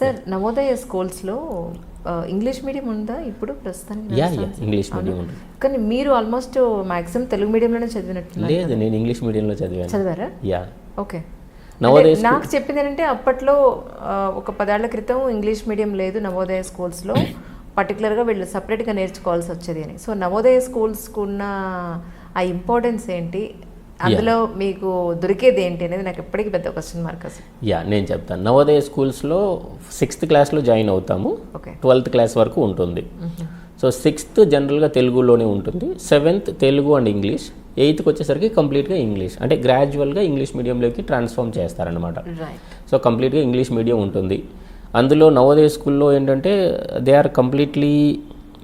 Sir Navodaya స్కూల్స్లో English medium ఉందా? ఇప్పుడు ప్రస్తుతానికి యా యా నడుస్తోంది? ఇంగ్లీష్? మీడియం ఉంటుంది కానీ మీరు ఆల్మోస్ట్ మాక్సిమం తెలుగు మీడియంలోనే చదివినట్టున్నారు లేదు నేను ఇంగ్లీష్ మీడియంలో చదివాను. చదివారా? యా. ఓకే. నవోదయ నాకు చెప్పింది ఏంటంటే అప్పట్లో ఒక పదేళ్ళ క్రితం ఇంగ్లీష్ మీడియం లేదు నవోదయ స్కూల్స్లో. పర్టికులర్గా వీళ్ళు సపరేట్గా నేర్చుకోవాల్సి వచ్చేది అని. సో నవోదయ స్కూల్స్కు ఉన్న ఆ ఇంపార్టెన్స్ ఏంటి? అందులో మీకు దొరికేది ఏంటి అనేది నాకు ఎప్పటికీ పెద్ద క్వశ్చన్ మార్క్ అసలు. యా నేను చెప్తాను. నవోదయ స్కూల్స్లో సిక్స్త్ క్లాస్లో జాయిన్ అవుతాము. ట్వెల్త్ క్లాస్ వరకు ఉంటుంది. సో సిక్స్త్ జనరల్గా తెలుగులోనే ఉంటుంది. సెవెంత్ తెలుగు అండ్ ఇంగ్లీష్ ఎయిత్కి వచ్చేసరికి కంప్లీట్గా ఇంగ్లీష్ అంటే గ్రాడ్యువల్గా ఇంగ్లీష్ మీడియంలోకి ట్రాన్స్ఫార్మ్ చేస్తారనమాట సో కంప్లీట్గా ఇంగ్లీష్ మీడియం ఉంటుంది. అందులో నవోదయ స్కూల్లో ఏంటంటే they are completely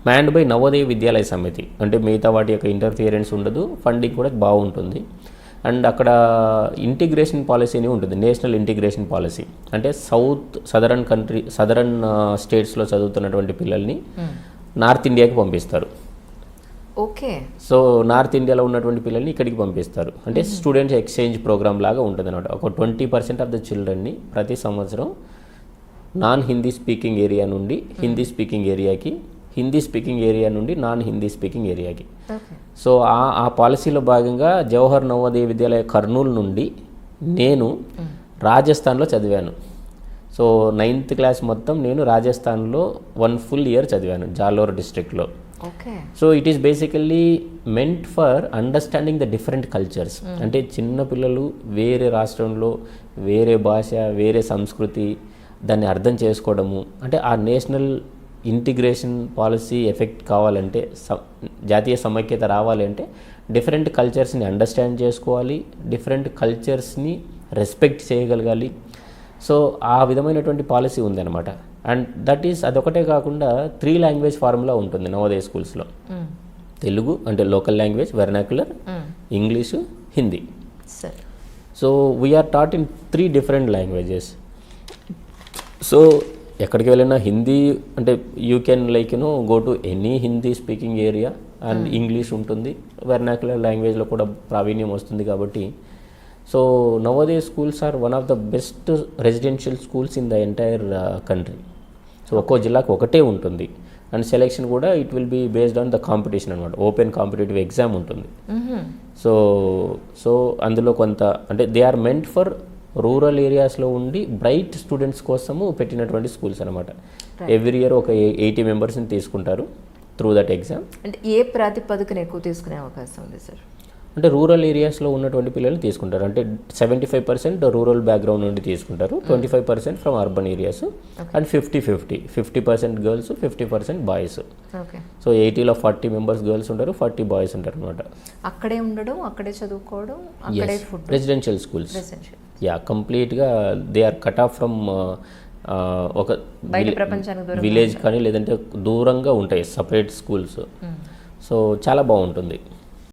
manned by Navodaya Vidyalaya Samiti అంటే మిగతా వాటి యొక్క ఇంటర్ఫియరెన్స్ ఉండదు ఫండింగ్ కూడా బాగుంటుంది. అండ్ అక్కడ ఇంటిగ్రేషన్ పాలసీ అని ఉంటుంది నేషనల్ ఇంటిగ్రేషన్ పాలసీ అంటే సౌత్ సదరన్ కంట్రీ సదరన్ స్టేట్స్లో చదువుతున్నటువంటి పిల్లల్ని నార్త్ ఇండియాకి పంపిస్తారు. ఓకే సో నార్త్ ఇండియాలో ఉన్నటువంటి పిల్లల్ని ఇక్కడికి పంపిస్తారు. అంటే స్టూడెంట్స్ ఎక్స్చేంజ్ ప్రోగ్రామ్ లాగా ఉంటుంది అనమాట ఒక ట్వంటీ పర్సెంట్ ఆఫ్ ద చిల్డ్రన్ని ప్రతి సంవత్సరం నాన్ హిందీ స్పీకింగ్ ఏరియా నుండి హిందీ స్పీకింగ్ ఏరియాకి హిందీ స్పీకింగ్ ఏరియా నుండి నాన్ హిందీ స్పీకింగ్ ఏరియాకి. సో ఆ ఆ పాలసీలో భాగంగా జవహర్ నవోదయ విద్యాలయ కర్నూలు నుండి నేను రాజస్థాన్లో చదివాను. సో నైన్త్ క్లాస్ మొత్తం నేను రాజస్థాన్లో వన్ ఫుల్ ఇయర్ చదివాను జాలోర్ డిస్ట్రిక్ట్లో. So it is basically meant for understanding the different cultures అంటే చిన్న పిల్లలు వేరే రాష్ట్రంలో వేరే భాష వేరే సంస్కృతి దాన్ని అర్థం చేసుకోవడము. అంటే ఆ నేషనల్ ఇంటిగ్రేషన్ పాలసీ ఎఫెక్ట్ కావాలంటే స- జాతీయ సమైక్యత రావాలి అంటే డిఫరెంట్ కల్చర్స్ని అండర్స్టాండ్ చేసుకోవాలి డిఫరెంట్ కల్చర్స్ని రెస్పెక్ట్ చేయగలగాలి. సో ఆ విధమైనటువంటి పాలసీ ఉందన్నమాట. అండ్ దట్ ఈస్ అదొకటే కాకుండా త్రీ లాంగ్వేజ్ ఫార్ములా ఉంటుంది నవోదయ స్కూల్స్లో. తెలుగు అంటే local language vernacular English Hindi. Sir. So we are taught in three different languages so ఎక్కడికి వెళ్ళినా హిందీ అంటే you can like you know go to any Hindi speaking area and English ఉంటుంది. Vernacular లాంగ్వేజ్లో కూడా ప్రావీణ్యం వస్తుంది కాబట్టి. So Navodaya schools are one of the best residential schools in the entire country so ఒక్కో జిల్లాకు ఒకటే ఉంటుంది. అండ్ సెలెక్షన్ కూడా it will be based on the competition అనమాట ఓపెన్ కాంపిటేటివ్ ఎగ్జామ్ ఉంటుంది. సో సో అందులో కొంత అంటే they are meant for rural ఏరియాస్లో ఉండి బ్రైట్ స్టూడెంట్స్ కోసము పెట్టినటువంటి స్కూల్స్ అనమాట ఎవ్రీ ఇయర్ ఒక ఎయిటీ మెంబర్స్ని తీసుకుంటారు త్రూ దట్ ఎగ్జామ్ అంటే ఏ ప్రాతిపదికన ఎక్కువ తీసుకునే అవకాశం ఉంది సార్? అంటే రూరల్ ఏరియాస్లో ఉన్నటువంటి పిల్లల్ని తీసుకుంటారు. అంటే seventy five percent rural background నుండి తీసుకుంటారు. Twenty five percent from urban areas and fifty fifty fifty percent girls fifty percent boys so ఎయిటీలో forty members girls ఉంటారు ఫార్టీ బాయ్స్ ఉంటారు అనమాట అక్కడే ఉండడం అక్కడే చదువుకోవడం రెసిడెన్షియల్ స్కూల్స్ యా కంప్లీట్గా they are cut off from ఒక విలేజ్ కానీ లేదంటే దూరంగా ఉంటాయి సపరేట్ స్కూల్స్ సో చాలా బాగుంటుంది.